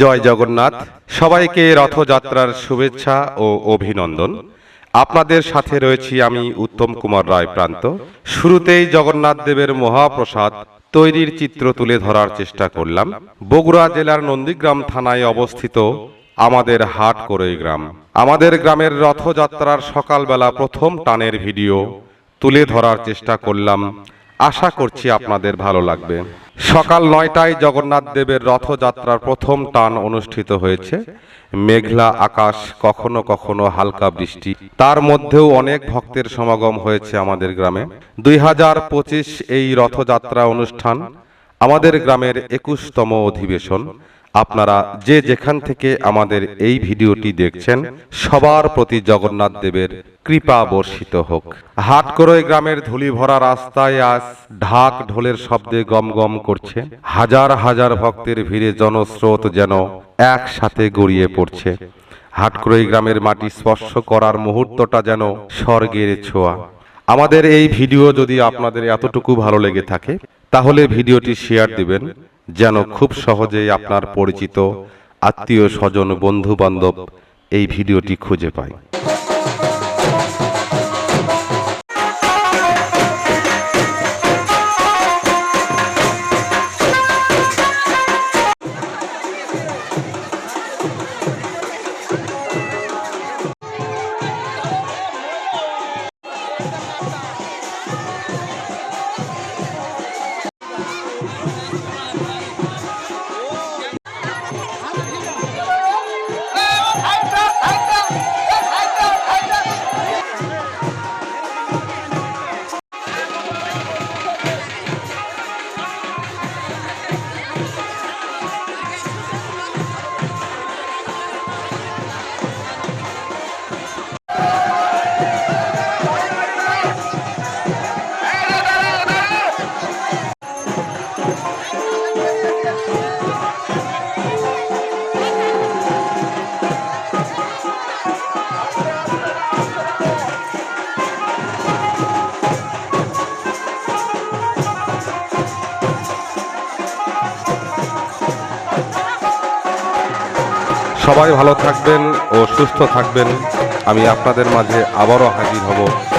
জয় জগন্নাথ। সবাইকে রথযাত্রার শুভেচ্ছা ও অভিনন্দন। আপনাদের সাথে রয়েছি আমি উত্তম কুমার রায় প্রান্ত শুরুতেই জগন্নাথ দেবের মহাপ্রসাদ তৈরির চিত্র তুলে ধরার চেষ্টা করলাম। বগুড়া জেলার নন্দীগ্রাম থানায় অবস্থিত আমাদের হাট করই গ্রাম। আমাদের গ্রামের রথযাত্রার সকালবেলা প্রথম টানের ভিডিও তুলে ধরার চেষ্টা করলাম। আশা করছি আপনাদের ভালো লাগবে। সকাল নয়টায় জগন্নাথ দেবের রথযাত্রার প্রথম টান অনুষ্ঠিত হয়েছে। মেঘলা আকাশ, কখনো কখনো হালকা বৃষ্টি। তার মধ্যেও অনেক ভক্তের সমাগম হয়েছে আমাদের গ্রামে। দুই হাজার পঁচিশ এই রথযাত্রা অনুষ্ঠান আমাদের গ্রামের একুশতম অধিবেশন। আপনারা যে যেখান থেকে আমাদের এই ভিডিওটি দেখছেন, সবার প্রতি জগন্নাথ দেবের কৃপা বর্ষিত হোক। হাটকরই গ্রামের ধুলি ভরা রাস্তায় আজ ঢাক ঢোলের শব্দে গম গম করছে। হাজার হাজার ভক্তের ভিড়ে জনস্রোত যেন একসাথে গড়িয়ে পড়ছে। হাটকরই গ্রামের মাটি স্পর্শ করার মুহূর্তটা যেন স্বর্গের ছোঁয়া। আমাদের এই ভিডিও যদি আপনাদের এতটুকু ভালো লেগে থাকে, তাহলে ভিডিওটি শেয়ার দিবেন যেন খুব সহজেই আপনার পরিচিত আত্মীয় স্বজন বন্ধু বান্ধব এই ভিডিওটি খুঁজে পায়। সবাই ভালো থাকবেন ও সুস্থ থাকবেন। আমি আপনাদের মাঝে আবারও হাজির হব।